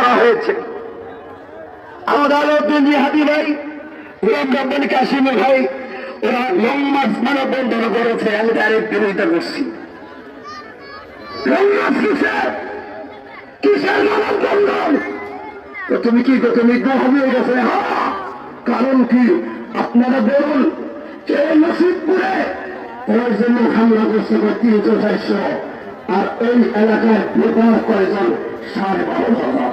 করা হয়েছে নিহাতি ভাই ভাই, ওরা লং মার্চ করেছে, আমি তার বিরোধিতা করছি তুমি কি হয়ে গেছে? হ্যাঁ। কারণ কি? আপনারা বলুন এই নসিবপুরে? ওর জন্য হামলা করছে তিনশো চারশো, আর এই এলাকায় ভোটার কয়েকজন সাড়ে বারো হাজার।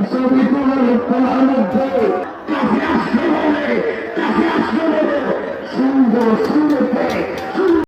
ছবি তোলার মধ্যে